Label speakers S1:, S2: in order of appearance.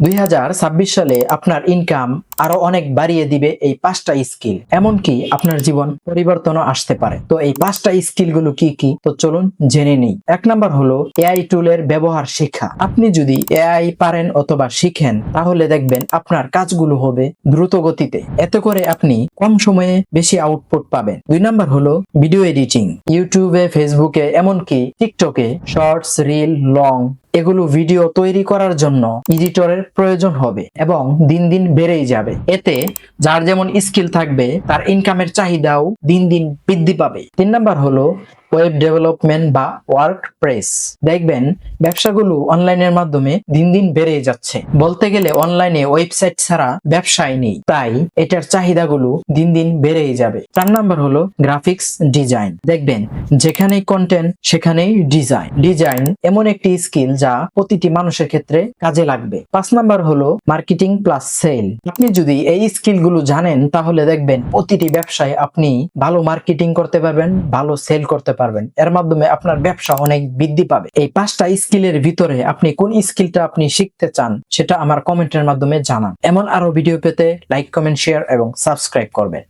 S1: দুই হাজার ছাব্বিশ সালে আপনার ইনকাম আরও অনেক বাড়িয়ে দিবে এই পাঁচটা স্কিল। এমনকি আপনার জীবন পরিবর্তনও আসতে পারে। তো এই পাঁচটা স্কিলগুলো কি কি? তো চলুন জেনে নেই। এক নাম্বার হলো এআই টুলের ব্যবহার শিক্ষা আপনি যদি এআই পারেন অথবা শিখেন, তাহলে দেখবেন আপনার কাজগুলো হবে দ্রুত গতিতে এতে করে আপনি কম সময়ে বেশি আউটপুট পাবেন। দুই নাম্বার হলো ভিডিও এডিটিং ইউটিউবে ফেসবুকে এমনকি টিকটকে শর্টস রিল লং এগুলো ভিডিও তৈরি করার জন্য এডিটরের প্রয়োজন হবে এবং দিন দিন বেড়েই যাবে। এতে যার যেমন স্কিল থাকবে, তার ইনকামের চাহিদাও দিন দিন বৃদ্ধি পাবে। তিন নাম্বার হলো ওয়েব ডেভেলপমেন্ট বা ওয়ার্ক প্রেস দেখবেন, ব্যবসাগুলো অনলাইনের মাধ্যমে দিন দিন বেড়ে যাচ্ছে। বলতে গেলে অনলাইনে ওয়েবসাইট ছাড়া ব্যবসায় নেই। তাই এটার চাহিদাগুলো দিন দিন বেড়েই যাবে। চার নাম্বার হলো গ্রাফিক্স ডিজাইন। দেখবেন, যেখানেই কন্টেন্ট সেখানেই ডিজাইন ডিজাইন এমন একটি স্কিল যা প্রতিটি মানুষের ক্ষেত্রে কাজে লাগবে। পাঁচ নাম্বার হলো মার্কেটিং প্লাস সেল আপনি যদি এই স্কিলগুলো জানেন, তাহলে দেখবেন প্রতিটি ব্যবসায় আপনি ভালো মার্কেটিং করতে পারবেন, ভালো সেল করতে পারবেন। এর মাধ্যমে আপনার ব্যবসা অনেক বৃদ্ধি পাবে। এই পাঁচটা স্কিলের ভিতরে আপনি কোন স্কিলটা আপনি শিখতে চান, সেটা আমার কমেন্টের মাধ্যমে জানান। এমন আরও ভিডিও পেতে লাইক কমেন্ট শেয়ার এবং সাবস্ক্রাইব করবেন।